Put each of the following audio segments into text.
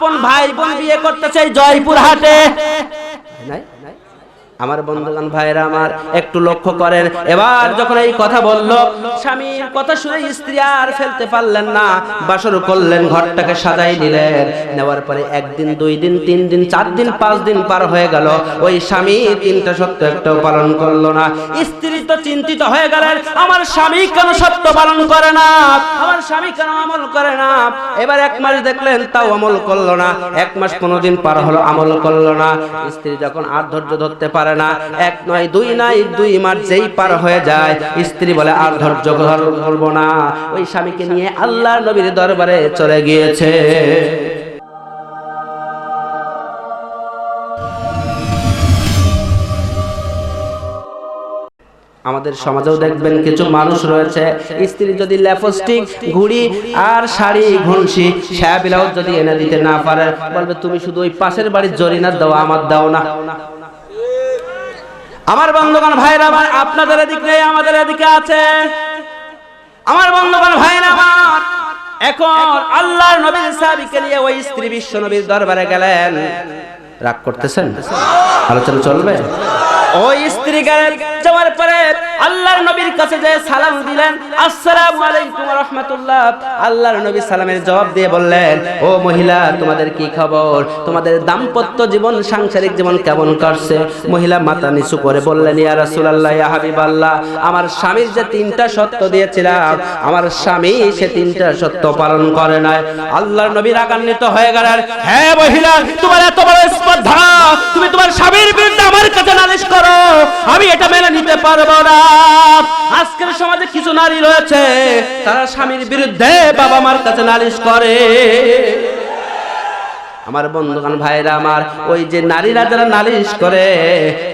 আপন ভাই বোন বিয়ে করতে চাই জয়পুর হাটে আমার বন্ধুগণ ভাইরা আমার, একটু লক্ষ্য করেন। এবার যখন এই কথা বলল, স্বামীর কথা শুনে স্ত্রী আর ফেলতে পারলেন না। বাসর করলেন, ঘরটাকে সাজাই নিলেন নেওয়ার পরে একদিন, দুই দিন, তিন দিন, চার দিন, পাঁচ দিন পার হয়ে গেল। ওই স্বামী তিনটা সত্য একটাও পালন করল না। স্ত্রী তো চিন্তিত হয়ে গেলেন, আমার স্বামী কেন সত্য পালন করে না? আমার স্বামী কেন আমল করে না? এবার এক মাস দেখলেন, তাও আমল করল না। এক মাস কোনোদিন পার হলো, আমল করল না। স্ত্রী যখন আর ধৈর্য ধরতে পারে না। এক নয়, দুই নাই, দুই মাস যেই পার হয়ে যায়, স্ত্রী বলে, আর ধৈর্য ধারণ করব না। ওই স্বামীকে নিয়ে আল্লাহ নবীর দরবারে চলে গিয়েছে। আমাদের সমাজেও দেখবেন কিছু মানুষ রয়েছে, স্ত্রী যদি ল্যাপস্টিক, ঘুড়ি আর শাড়ি ঘুনসি ছায়া ব্লাউজ যদি এনে দিতে না পারে, বলবে, তুমি শুধু ওই পাশের বাড়ির জরিনার দাও, আমার দাও না। আমার বন্ধুগণ ভাইরা ভাই আপনাদের এদিক নেই, আমাদের এদিকে আছে। আমার বন্ধুগণ ভাইরা ভাই এখন আল্লাহর নবীর সাহাবীকে নিয়ে ওই স্ত্রী বিশ্ব নবীর দরবারে গেলেন। রাগ করতেছেন? আলোচনা চলবে? ওই স্ত্রী গেলেন যাওয়ার পরে আল্লাহর নবীর কাছে যে সালাম দিলেন আলাইকুম আল্লাহর নবী সালামের জবাব দিয়ে বললেন, ও মহিলা, তোমাদের কি খবর? তোমাদের দাম্পত্য জীবন, সাংসারিক জীবন কেমন কাটছে? মহিলা মাথা নিচু করে বললেন, ইয়া রাসূলুল্লাহ, ইয়া হাবিবাল্লাহ, আমার স্বামীর যে তিনটা সত্য দিয়েছিলাম, আমার স্বামী সে তিনটা সত্য পালন করে নাই। আল্লাহর নবী রাগান্বিত হয়ে গেলেন হ্যাঁ মহিলা, তোমার এত বড় স্পর্ধা, তুমি তোমার স্বামীর বিরুদ্ধে আমার কাছে নালিশ করো, আমি এটা মেনে নিতে পারব না। আজকের সমাজে কিছু নারী রয়েছে, তারা স্বামীর বিরুদ্ধে বাবা মার কাছে নালিশ করে। আমার বন্ধুগণ ভাইরা আমার, ওই যে নারীরা যারা নালিশ করে,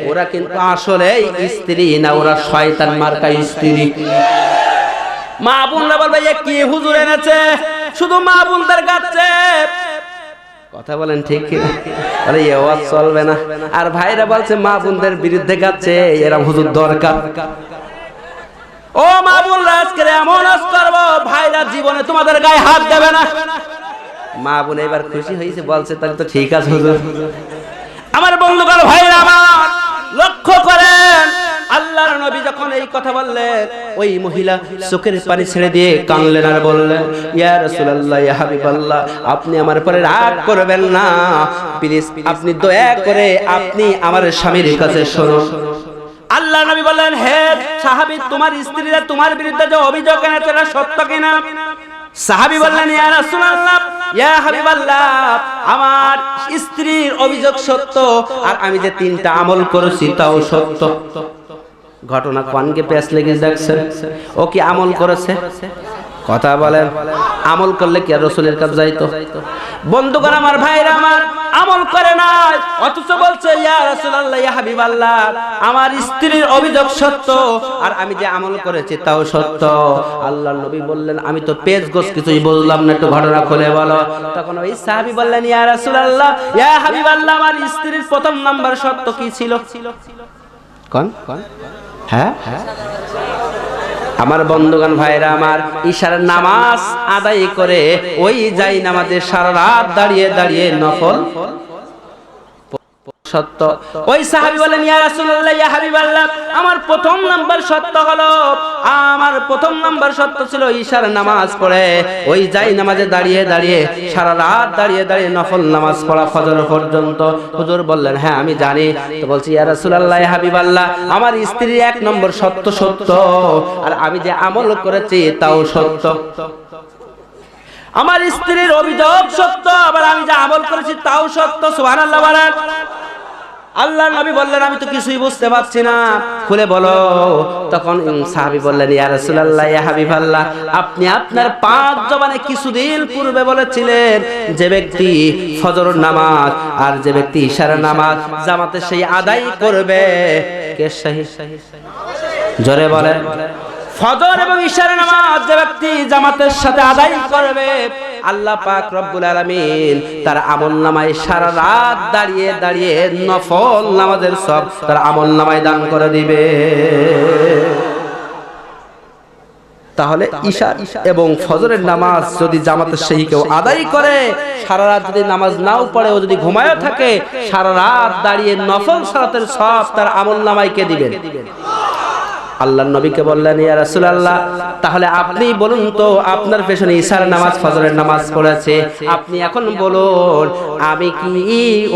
ওরা কিন্তু আসলে স্ত্রী না, ওরা শয়তান মার্কা স্ত্রী। মা বোনরা বলবে কি হুজুর এনেছে? শুধু মা বোনদের গাচ্ছে? কথা বলেন ঠিক কিনা? বলে এ ওয়াজ চলবে না। আর ভাইরা বলছে, মা বোনদের বিরুদ্ধে গাচ্ছে, এরা হুজুর দরকার। ও মা বোনরা, আজকে এমন আজ ভাইরা জীবনে তোমাদের গায়ে হাত দেবে না। মা বোন এবার খুশি হয়েছে, বলছে, তাহলে তো ঠিক আছে হুজুর। আমার বন্ধুগণ, ভাইরা আমার, লক্ষ্য করেন আল্লাহর নবী যখন এই কথা বললেন, ওই মহিলা চোখের পানি ছেড়ে দিয়ে কানলেন আর বললেন, ইয়া রাসূলুল্লাহ, ইয়া হাবিবাল্লাহ, আপনি আমার পরে রাগ করবেন না। প্লিজ, আপনি দয়া করে আপনি আমার স্বামীর কাছে শুনুন। আল্লাহ নবী বললেন, হে সাহাবী, তোমার স্ত্রীরা তোমার বিরুদ্ধে যে অভিযোগ এনেছে এটা সত্য কিনা? সাহাবী বললেন, ইয়া রাসূলুল্লাহ, ইয়া হাবিবাল্লাহ, আমার স্ত্রীর অভিযোগ সত্য আর আমি যে তিনটা আমল করেছি তাও সত্য। ঘটনা কোনকে পেশ লেগে যাচ্ছে ও কি আমল করেছে? কথা বলেন আমল করলে কি আর রসুলের কাছে যাইতো? বন্ধুগণ আমার ভাইরা আমার আমল করে না অথচ বলছে ইয়া রাসূলুল্লাহ ইয়া হাবিবাল্লাহ আমার স্ত্রীর অভিযোগ সত্য আর আমি যে আমল করেছি তাও সত্য। আল্লাহর নবী বললেন আমি তো পেজ গোস কিছুই বললাম না একটু ঘটনা খুলে বলো। তখন ওই সাহাবী বললেন ইয়া রাসূলুল্লাহ ইয়া হাবিবাল্লাহ আমার স্ত্রীর প্রথম নাম্বার সত্য কি ছিল? কোন কোন হ্যাঁ। আমার বন্ধুগণ ভাইরা, আমার ঈশার নামাজ আদায় করে ওই যাই নামাজে সারা রাত দাঁড়িয়ে দাঁড়িয়ে নফল সত্য। ওই সাহাবী বলেন, ইয়া রাসূলুল্লাহ, ইয়া হাবিবাল্লাহ, আমার প্রথম নাম্বার সত্য হলো। আমার প্রথম নাম্বার সত্য ছিল ঈশার নামাজ পড়ে। ওই যাই নামাজে দাঁড়িয়ে দাঁড়িয়ে, সারা রাত দাঁড়িয়ে দাঁড়িয়ে নফল নামাজ পড়া ফজর পর্যন্ত। হুজুর বললেন হ্যাঁ আমি জানি। তো বলছি, ইয়া রাসূলুল্লাহ, ইয়া হাবিবাল্লাহ, আমার স্ত্রীর এক নম্বর সত্য সত্য। আর আমি যে আমল করেছি, তাও সত্য। আমার স্ত্রীর অভিযোগ সত্য, আবার আমি যে আমল করেছি, তাও সত্য। সুবহানাল্লাহ আল্লাহর নবী বললেন, আমি তো কিছুই বুঝতে পারছি না। খুলে বলো। তখন সাহাবী বললেন, ইয়া রাসূলুল্লাহ, ইয়া হাবিবাল্লাহ, আপনি আপনার পাঁচ জবানে কিছুদিন পূর্বে বলেছিলেন যে ব্যক্তি ফজর নামাজ আর যে ব্যক্তি ইশার নামাজ জামাতে সেই আদায় করবে। কে সহি জোরে বলেন। ফজর এবং ঈশার নামাজ যে ব্যক্তি জামাতের সাথে আদায় করবে, আল্লাহ পাক রব্বুল আলামিন তার আমল নামায় সারা রাত দাঁড়িয়ে দাঁড়িয়ে নফল নামাজের সব তার আমল নামায় দান করে দিবে। তাহলে ঈশা এবং ফজরের নামাজ যদি জামাতের সেই কেউ আদায় করে, সারা রাত যদি নামাজ নাও পড়ে, ও যদি ঘুমায় থাকে, সারা রাত দাঁড়িয়ে নফল সালাতের সব তার আমল নামাইকে দিবেন? আল্লাহ নবীকে বললেন, ইয়া রাসূলুল্লাহ, তাহলে আপনি বলুন তো, আপনার পেছনে ঈশার নামাজ, ফজরের নামাজ পড়েছে। আপনি এখন বলুন, আমি কি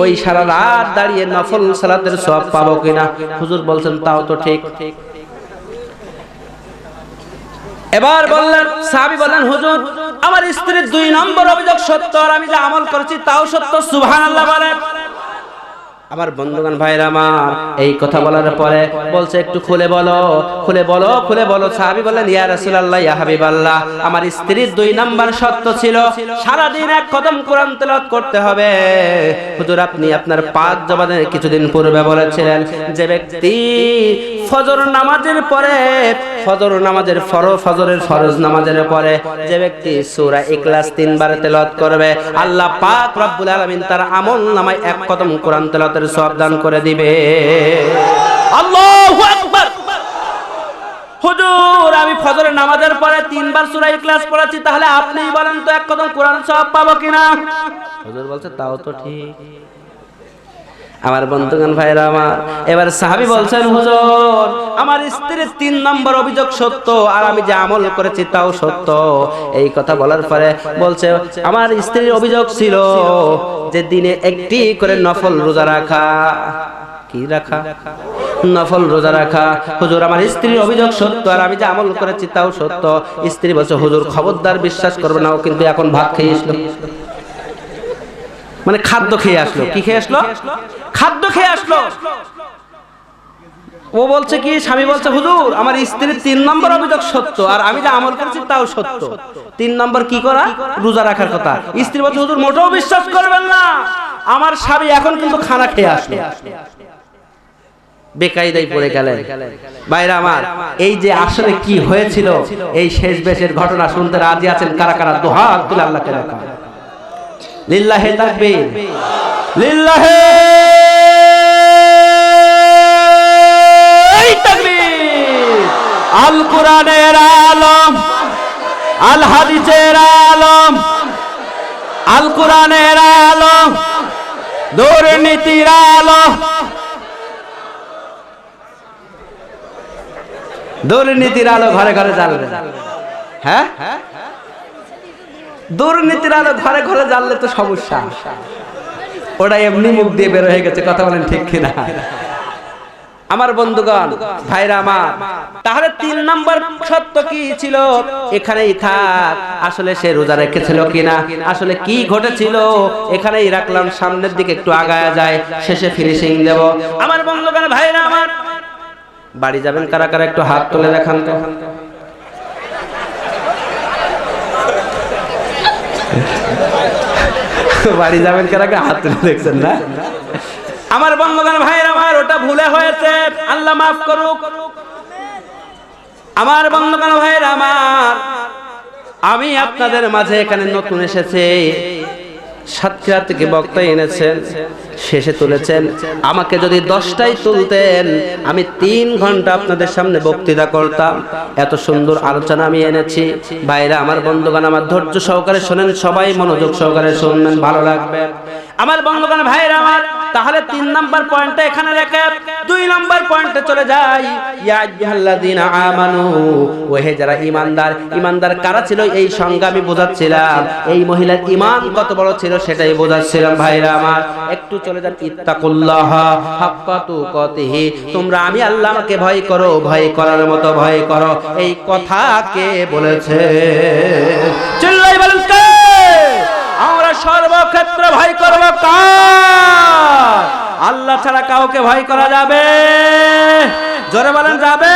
ওই সারা রাত দাঁড়িয়ে নফল সালাতের সব পাবো কিনা? হুজুর বলছেন, তাও তো ঠিক। এবার বললেন, সাহাবী বললেন, হুজুর, আমার স্ত্রীর দুই নম্বর অভিযোগ সত্য, আর আমি যে আমল করেছি তাও সত্য। সুবহানাল্লাহ বলেন। আমার বন্ধুগণ ভাইরা আমার, এই কথা বলার পরে বলছে, একটু খুলে বলো খুলে বলো খুলে বলো। সাহাবী বললেন, ইয়া রাসূলুল্লাহ, ইয়া হাবিবাল্লাহ, আমার স্ত্রীর দুই নাম্বার সত্য ছিল সারা দিন এক কদম কোরআন তেলাওয়াত করতে হবে। হুজুর, আপনি আপনার পাঁচ জবানে কিছুদিন পূর্বে বলেছিলেন যে ব্যক্তি ফজর নামাজের পরে, ফজর নামাজের ফরজ ফজরের ফরজ নামাজের পরে যে ব্যক্তি সূরা ইখলাস তিনবার তেলাওয়াত করবে, আল্লাহ পাক রব্বুল আলামিন তার আমল নামায় এক কদম কোরআন তেলাওয়াতের সব দান করে দিবে। হুজুর, আমি ফজরের নামাজের পরে তিনবার সূরা ইখলাস পড়াচ্ছি তাহলে আপনি বলেন তো এক কদম কোরআন সব পাবো কিনা? হুজুর বলছে, তাও তো ঠিক। আমার বন্ধুগণ ভাইরা আমার, এবার সাহাবি বলছেন, হুজুর, আমার স্ত্রীর তিন নম্বর অভিযোগ সত্য আর আমি যে আমল করেছি তাও সত্য। এই কথা বলার পরে বলছে, আমার স্ত্রীর অভিযোগ ছিল যে দিনে একটি করে নফল রোজা রাখা। কি রাখা? নফল রোজা রাখা। হুজুর, আমার স্ত্রীর অভিযোগ সত্য আর আমি যে আমল করেছি তাও সত্য। স্ত্রী বলছে, হুজুর, খবরদার বিশ্বাস করবে না, ও কিন্তু এখন ভাত খেয়ে মানে খাদ্য খেয়ে আসলো। কি খেয়ে আসলো? খাদ্য খেয়ে আসলো। ও বলছে কি স্বামী বলছে হুজুর আমার স্ত্রীর তিন নম্বর অভিযোগ সত্য আর আমি যে আমল করছি তাও সত্য। তিন নম্বর কি করা? রোজা রাখার কথা। স্ত্রী বলছে হুজুর মোটেও বিশ্বাস করবেন না। আমার স্বামী এখন কিন্তু খানা খেয়ে আসলো। বেকায়দায় পড়ে গেলেন। বাইরে আমার এই যে আসলে কি হয়েছিল এই শেষ বেশের ঘটনা শুনতে রাজি আছেন কারা কারা? দোহা তুলে আল্লাহকে রাখা। লিল্লাহে তাকবীর। লিল্লাহে তাকবীর। আল কোরআনের আলম, আল হাদিসের আলম, আল কোরআনের আলম, দুর্নীতির আলম। দুর্নীতির আলো ঘরে ঘরে জ্বালবে। হ্যাঁ? দুর্নীতির আলো ঘরে ঘরে জ্বাললে তো সমস্যা। ওটা এমনি মুখ দিয়ে বের হয়ে গেছে, কথা বলেন ঠিক কিনা। আমার বন্ধুগণ, ভাইরা আমার, তাহলে তিন নম্বর সত্য কি ছিল? এখানেই থাক। আসলে সে রোজা রেখেছিল কিনা? আসলে কি ঘটেছিল? এখানেই রাখলাম, সামনের দিকে একটু আগায়া যায়, শেষে ফিনিশিং দেব। আমার বন্ধুগণ, ভাইরা আমার, বাড়ি যাবেন কারা কারা একটু হাত তুলে দেখান তো। বাড়ি যাবেন কার আগে হাত তুলে দেখছেন না? আমার বন্ধুগণ, ভাইয়ের আমার ওটা ভুলে হয়েছে। আল্লাহ মাফ করুক। আমার বন্ধুগণ, ভাইয়ের, আমার, আমি আপনাদের মাঝে এখানে নতুন এসেছে। সাতক্ষীরা থেকে বক্তা এনেছেন, শেষে তুলেছেন। আমাকে যদি দশটাই তুলতেন, আমি তিন ঘণ্টা আপনাদের সামনে বক্তৃতা করতাম। এত সুন্দর আলোচনা আমি এনেছি। বাইরে আমার বন্ধুগণ, আমার ধৈর্য সহকারে শোনেন, সবাই মনোযোগ সহকারে শুনবেন, ভালো লাগবে। আমার বন্ধুগণ, ভাইরা, আমার তাহলে তিন নাম্বার পয়েন্টটা এখানে রেখে দুই নাম্বার পয়েন্টে চলে যাই। ইয়া আইয়ুহাল্লাযীনা আমানু ওহে যারা ঈমানদার ঈমানদার কারা ছিল এই সংজ্ঞা আমি বোঝাচ্ছিলাম। এই মহিলার ঈমান কত বড় ছিল সেটাই বোঝাচ্ছিলাম ভাইরা আমার। একটু চলে যান, ইত্তাকুল্লাহ, হাক্কা তুকাতিহি। তোমরা আমি আল্লাহকে ভয় করো, ভয় করার মতো ভয় করো। এই কথা কে বলেছে? চিল্লাই বলেন কে? সর্বক্ষেত্রে ভয় করব কার? আল্লাহ ছাড়া কাউকে ভয় করা যাবে? জোরে বলেন যাবে?